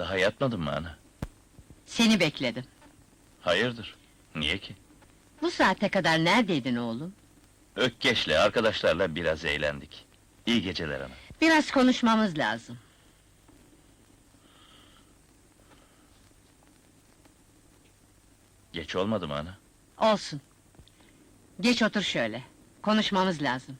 Daha yatmadın mı ana? Seni bekledim. Hayırdır? Niye ki? Bu saate kadar neredeydin oğlum? Ökkeş'le, arkadaşlarla biraz eğlendik. İyi geceler ana. Biraz konuşmamız lazım. Geç olmadı mı ana? Olsun. Geç otur şöyle. Konuşmamız lazım.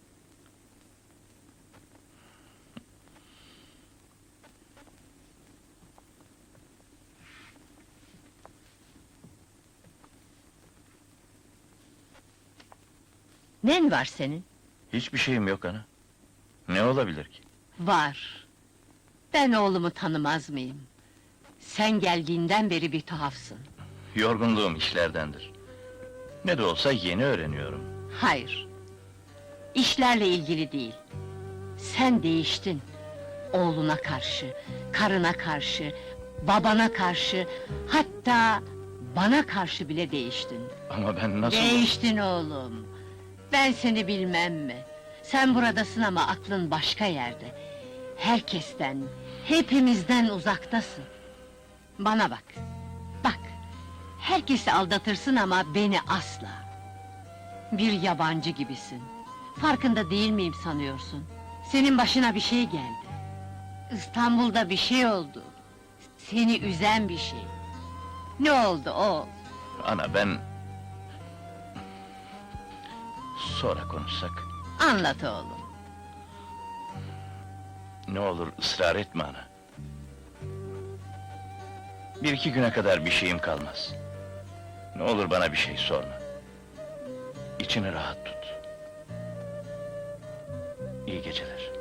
Nen var senin? Hiçbir şeyim yok ana. Ne olabilir ki? Var. Ben oğlumu tanımaz mıyım? Sen geldiğinden beri bir tuhafsın. Yorgunluğum işlerdendir. Ne de olsa yeni öğreniyorum. Hayır. İşlerle ilgili değil. Sen değiştin. Oğluna karşı, karına karşı, babana karşı, hatta bana karşı bile değiştin. Ama ben nasıl... Değiştin oğlum. Ben seni bilmem mi? Sen buradasın ama aklın başka yerde. Herkesten, hepimizden uzaktasın. Bana bak. Bak. Herkesi aldatırsın ama beni asla. Bir yabancı gibisin. Farkında değil miyim sanıyorsun? Senin başına bir şey geldi. İstanbul'da bir şey oldu. Seni üzen bir şey. Ne oldu o? Ana ben... Sonra konuşsak. Anlat oğlum. Ne olur ısrar etme ana. Bir iki güne kadar bir şeyim kalmaz. Ne olur bana bir şey sorma. İçini rahat tut. İyi geceler.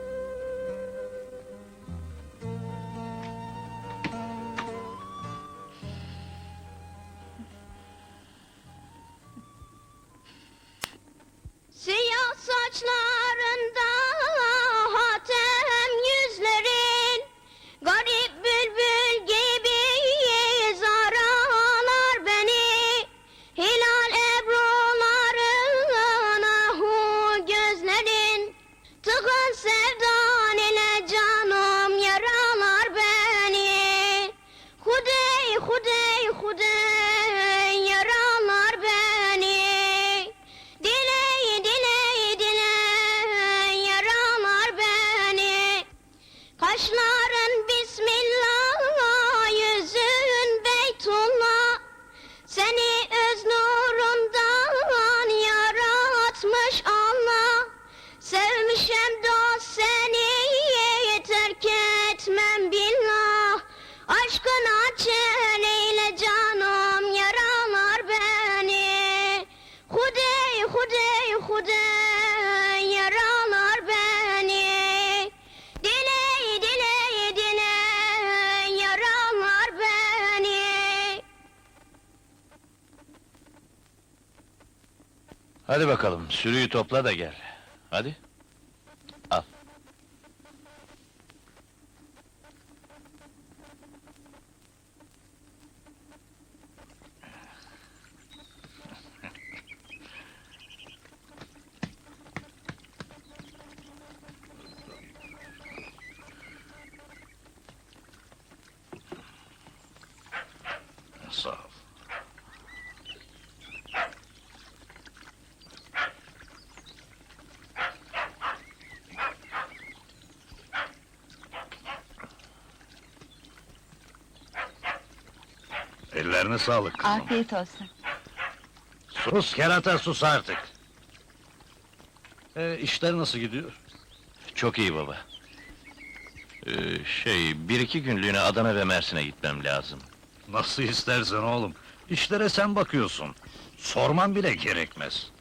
Hadi bakalım, sürüyü topla da gel. Hadi. Al. Sağ ol. Ellerine sağlık kızım. Afiyet olsun. Sus kerata sus artık. Ee, işler nasıl gidiyor? Çok iyi baba. Ee, şey, bir iki günlüğüne Adana ve Mersin'e gitmem lazım. Nasıl istersen oğlum. İşlere sen bakıyorsun. Sorman bile gerekmez.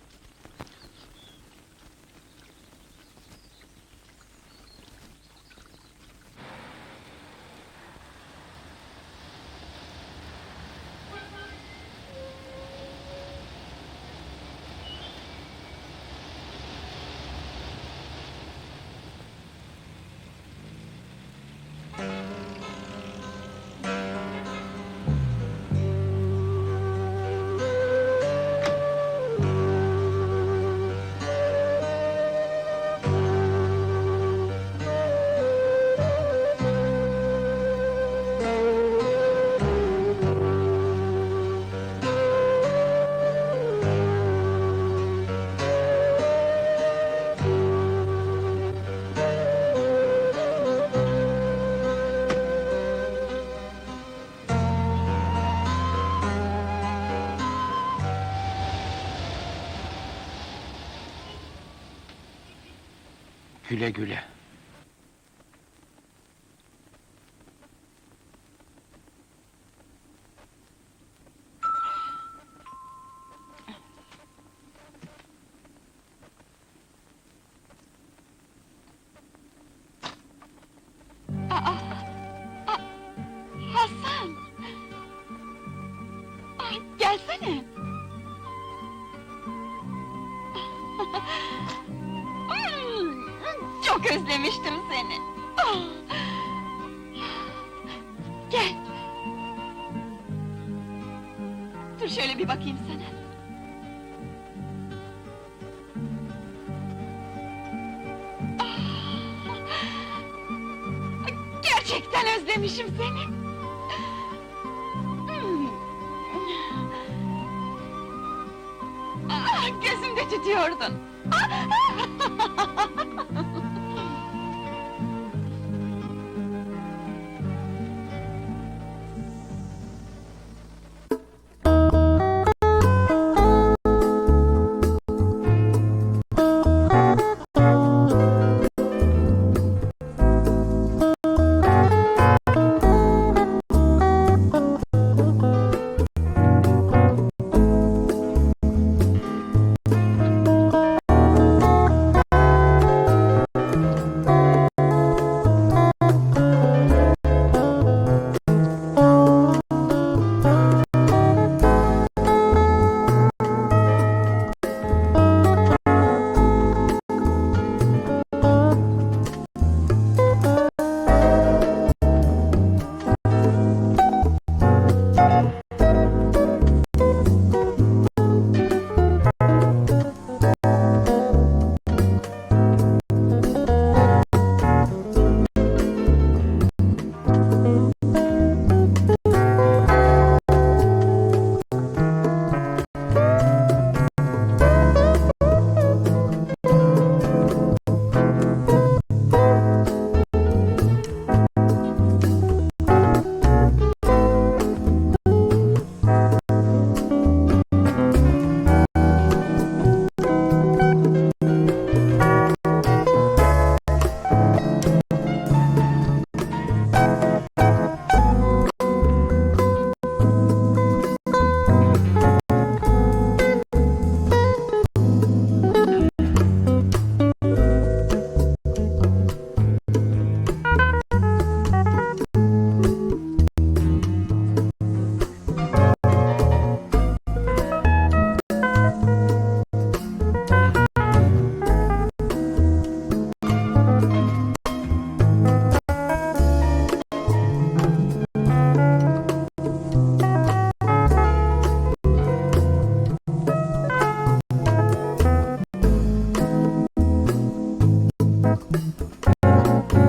Güle güle. Hasan! Ay, gelsene! Özlemiştim seni. Ah! Gel! Dur şöyle bir bakayım sana. Ah! Gerçekten özlemişim seni. Hmm. Ah, gözümde tutuyordun. Ah!